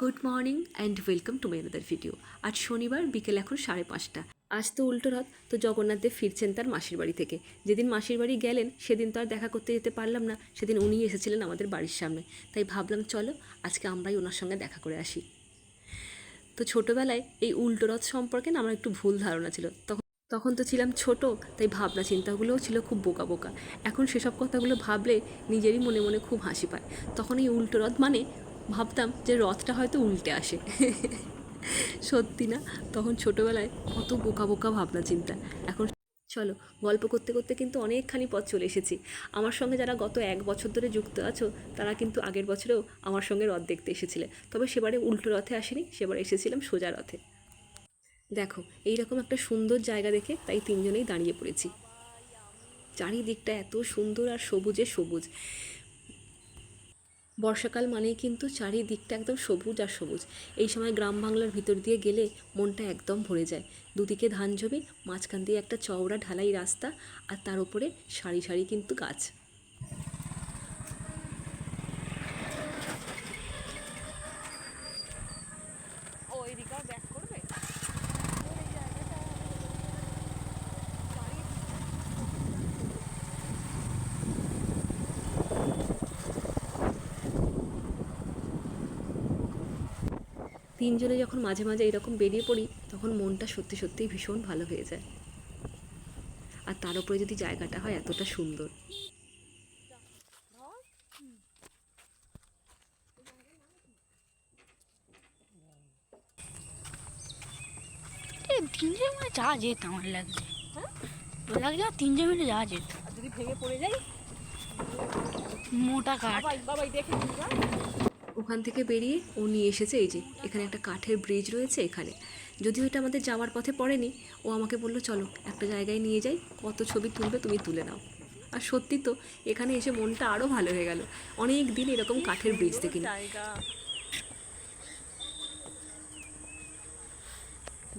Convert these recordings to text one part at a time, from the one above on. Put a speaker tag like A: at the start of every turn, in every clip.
A: Good morning and welcome to my another video আজ শনিবার, বিকেল এখন সাড়ে পাঁচটা। আজ তো উল্টো রথ তো জগন্নাথ দেব ফিরছেন তার মাসির বাড়ি থেকে। যেদিন মাসির বাড়ি গেলেন, সেদিন তো আর দেখা করতে যেতে পারলাম না। সেদিন উনি এসেছিলেন আমাদের বাড়ির সামনে। তাই ভাবলাম, চলো, আজকে আমরাই ওনার সঙ্গে দেখা করে আসি। তো ছোটোবেলায় এই উল্টো রথ সম্পর্কে না আমার একটু ভুল ধারণা ছিল। তখন তখন তো ছিলাম ছোট, তাই ভাবনা চিন্তাগুলোও ছিল খুব বোকা বোকা। এখন সেসব কথাগুলো ভাবলে নিজেরই মনে মনে খুব হাসি পায়। তখন এই উল্টো রথ মানে ভাবতাম যে রথটা হয়তো উল্টে আসে। সত্যি না? তখন ছোটোবেলায় কত বোকা বোকা ভাবনা চিন্তা। এখন চলো, গল্প করতে করতে কিন্তু অনেকখানি পথ চলে এসেছি। আমার সঙ্গে যারা গত এক বছর ধরে যুক্ত আছো, তারা কিন্তু আগের বছরেও আমার সঙ্গে রথ দেখতে এসেছিলে। তবে সেবারে উল্টো রথে আসেনি, সেবারে এসেছিলাম সোজা রথে। দেখো, এইরকম একটা সুন্দর জায়গা দেখে তাই তিনজনেই দাঁড়িয়ে পড়েছি। চারিদিকটা এত সুন্দর আর সবুজে সবুজ। বর্ষাকাল মানেই কিন্তু চারিদিকটা একদম সবুজ আর সবুজ। এই সময় গ্রাম বাংলার ভিতর দিয়ে গেলে মনটা একদম ভরে যায়। দুদিকে ধান জমি, মাঝখান দিয়ে একটা চওড়া ঢালাই রাস্তা আর তার উপরে সারি সারি কিন্তু গাছ। তিনজনে যখন মাঝে মাঝে এরকম বেরিয়ে পড়ি তখন মনটা সত্যি সত্যিই ভীষণ ভালো হয়ে যায়। আর তার উপরে যদি জায়গাটা হয় এতটা সুন্দর।
B: এ তিনজে মিলে যাওয়া যেত আমার লাগছে। লাগছে আর তিনজে মিলে যাওয়া যেত।
A: আর যদি ভেঙে পড়ে যাই?
B: মোটা কাঠ।
A: বাবাই দেখে ওখান থেকে বেরিয়ে ও নিয়ে এসেছে এই যে, এখানে একটা কাঠের ব্রিজ রয়েছে এখানে। যদিও এটা আমাদের যাওয়ার পথে পড়েনি, ও আমাকে বলল, চলো, একটা জায়গায় নিয়ে যাই, কত ছবি তুলবে তুমি তুলে নাও। আর সত্যি তো, এখানে এসে মনটা আরও ভালো হয়ে গেল। অনেক দিন এরকম কাঠের ব্রিজ দেখিনি।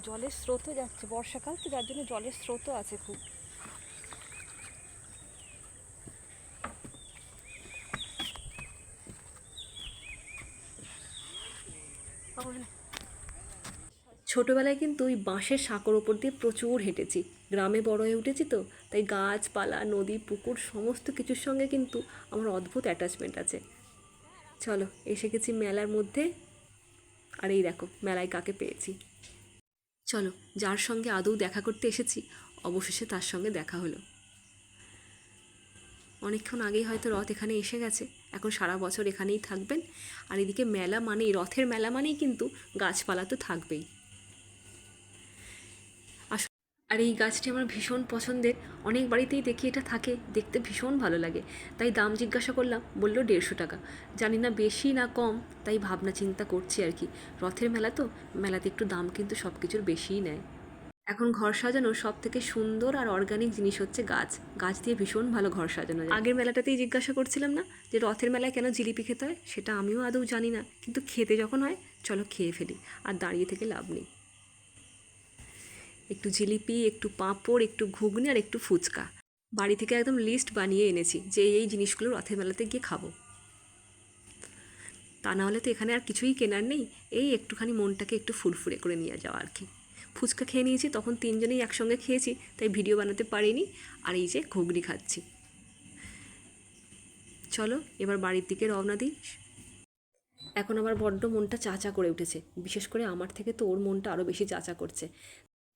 A: জলের স্রোতও যাচ্ছে, বর্ষাকাল তো যার জন্য জলের স্রোতও আছে খুব। ছোটোবেলায় কিন্তু ওই বাঁশের সাঁকোর ওপর দিয়ে প্রচুর হেঁটেছি। গ্রামে বড় হয়ে উঠেছি তো, তাই গাছপালা, নদী, পুকুর সমস্ত কিছুর সঙ্গে কিন্তু আমার অদ্ভুত অ্যাটাচমেন্ট আছে। চলো, এসে গেছি মেলার মধ্যে। আর এই দেখো, মেলায় কাকে পেয়েছি। চলো, যার সঙ্গে আদৌ দেখা করতে এসেছি, অবশেষে তার সঙ্গে দেখা হলো। অনেকক্ষণ আগেই হয়তো রথ এখানে এসে গেছে, এখন সারা বছর এখানেই থাকবেন। আর এদিকে মেলা মানেই, রথের মেলা মানেই কিন্তু গাছপালা তো থাকবেই। আর এই গাছটি আমার ভীষণ পছন্দের। অনেক বাড়িতেই দেখি এটা থাকে, দেখতে ভীষণ ভালো লাগে। তাই দাম জিজ্ঞাসা করলাম, বলল দেড়শো টাকা। জানি না বেশি না কম, তাই ভাবনা চিন্তা করছি আর কি। রথের মেলা তো, মেলাতে একটু দাম কিন্তু সব কিছুর বেশিই নেয়। এখন ঘর সাজানোর সব থেকে সুন্দর আর অর্গানিক জিনিস হচ্ছে গাছ। গাছ দিয়ে ভীষণ ভালো ঘর সাজানো যায়। আগের মেলাটাতেই জিজ্ঞাসা করছিলাম না যে রথের মেলায় কেন জিলিপি খেতে হয়? সেটা আমিও আদৌ জানি না। কিন্তু খেতে যখন হয়, চলো খেয়ে ফেলি। আর দাঁড়িয়ে থেকে লাভ নেই। একটু জিলিপি, একটু পাঁপড়, একটু ঘুগনি আর একটু ফুচকা। বাড়ি থেকে একদম লিস্ট বানিয়ে এনেছি যে এই জিনিসগুলো রথের মেলাতে গিয়ে খাব। তা নাহলে তো এখানে আর কিছুই কেনার নেই। এই একটুখানি মনটাকে একটু ফুরফুরে করে নিয়ে যাওয়া আর কি। ফুচকা খেয়ে নিয়েছি, তখন তিনজনেই একসঙ্গে খেয়েছি, তাই ভিডিও বানাতে পারিনি। আর এই যে ঘুগনি খাচ্ছি। চলো, এবার বাড়ির দিকে রওনা দিই। এখন আমার বড্ড মনটা চাচা করে উঠেছে। বিশেষ করে আমার থেকে তো ওর মনটা আরও বেশি চাচা করছে।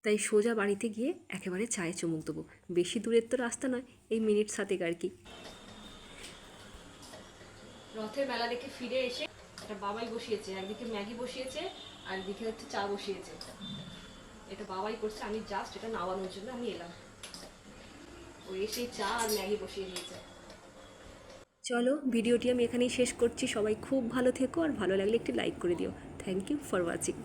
A: তাই সোজা বাড়িতে গিয়ে একেবারে চায়ে চুমুক দেবো। বেশি দূরের তো রাস্তা নয় এই মিনিট সাতেক আর কি। রথের মেলা দেখে ফিরে এসে একটা বাবাই বসিয়েছে একদিকে ম্যাগি বসিয়েছে আর একদিকে হচ্ছে চা বসিয়েছে। এটা বাবাই করছে আমি জাস্ট এটা নামানোর জন্য আমি এলাম। ও এসে চা আর ম্যাগি বসিয়ে দিয়েছে। চলো ভিডিওটি আমি এখানেই শেষ করছি। সবাই খুব ভালো থেকো আর ভালো লাগলে একটি লাইক করে দিও। Thank you for watching